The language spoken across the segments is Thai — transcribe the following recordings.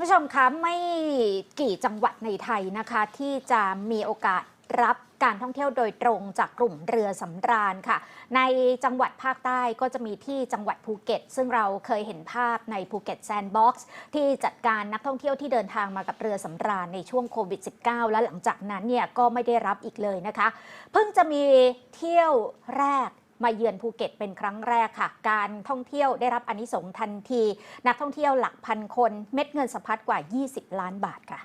ผู้ชมคะไม่กี่จังหวัดในไทยนะคะ ที่จะมีโอกาสรับการท่องเที่ยวโดยตรงจากกลุ่มเรือสำราญค่ะ ในจังหวัดภาคใต้ก็จะมีที่จังหวัดภูเก็ต ซึ่งเราเคยเห็นภาพในภูเก็ตแซนด์บ็อกซ์ที่จัดการนักท่องเที่ยวที่เดินทางมากับเรือสำราญในช่วงโควิด -19 และหลังจากนั้นเนี่ยก็ไม่ได้รับอีกเลยนะคะ เพิ่งจะมีเที่ยวแรก มาเยือนภูเก็ตเป็นครั้งแรกค่ะ การท่องเที่ยวได้รับอนิสงส์ทันที นักท่องเที่ยวหลักพันคนเม็ดเงินสะพัดกว่า 20 ล้านบาทค่ะ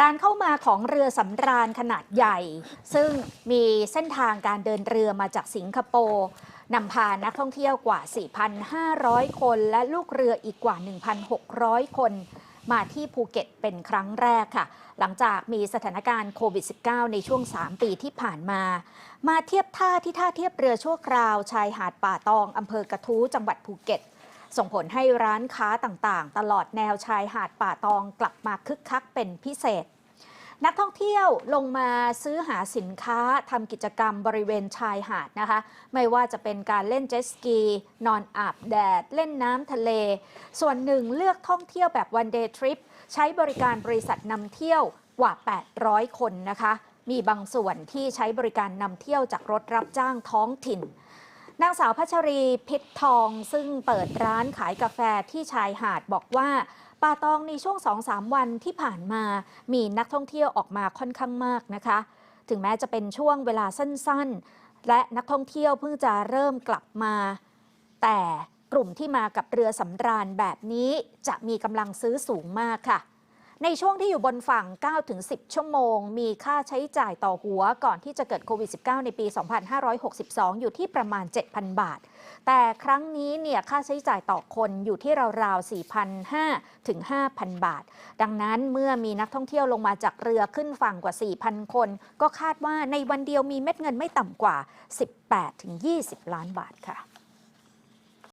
การเข้ามาของเรือสำราญขนาดใหญ่ ซึ่งมีเส้นทางการเดินเรือมาจากสิงคโปร์นำพานักท่องเที่ยวกว่า 4,500 คน และลูกเรืออีกกว่า 1,600 คน มาที่ภูเก็ตเป็นครั้งแรกค่ะ หลังจากมีสถานการณ์โควิด -19 ในช่วง 3 ปีที่ผ่านมา มาเทียบท่าที่ท่าเทียบเรือชั่วคราว ชายหาดป่าตองอำเภอกระทู้จังหวัดภูเก็ต ส่งผลให้ร้านค้าต่างๆ ตลอดแนวชายหาดป่าตองกลับมาคึกคักเป็นพิเศษ นักท่องเที่ยวลงมาซื้อหาสินค้าทำกิจกรรมบริเวณชายหาดนะคะ ไม่ว่าจะเป็นการเล่นเจ็ตสกี นอนอาบแดด เล่นน้ำทะเล ส่วนหนึ่งเลือกท่องเที่ยวแบบวันเดย์ทริปใช้บริการบริษัทนำเที่ยวกว่า 800 คนนะคะ มีบางส่วนที่ใช้บริการนำเที่ยวจากรถรับจ้างท้องถิ่น นางสาวพัชรีพิษทองซึ่งเปิดร้านขายกาแฟที่ชายหาดบอกว่าป่าตองในช่วง2-3วันที่ผ่านมา มีนักท่องเที่ยวออกมาค่อนข้างมากนะคะ ถึงแม้จะเป็นช่วงเวลาสั้นๆ และนักท่องเที่ยวเพิ่งจะเริ่มกลับมา แต่กลุ่มที่มากับเรือสำราญแบบนี้จะมีกำลังซื้อสูงมากค่ะ ในช่วงที่อยู่บนฝั่ง 9-10 ชั่วโมง มีค่าใช้จ่ายต่อหัวก่อนที่จะเกิดโควิด -19 ในปี 2562 อยู่ที่ประมาณ 7,000 บาท แต่ครั้งนี้เนี่ยค่าใช้จ่ายต่อคนอยู่ที่ราวๆ 4,500 ถึง 5,000 บาท ดังนั้นเมื่อมีนักท่องเที่ยวลงมาจากเรือขึ้นฝั่งกว่า 4,000 คน ก็คาดว่าในวันเดียวมีเม็ดเงินไม่ต่ำกว่า 18ถึง20 ล้านบาทค่ะ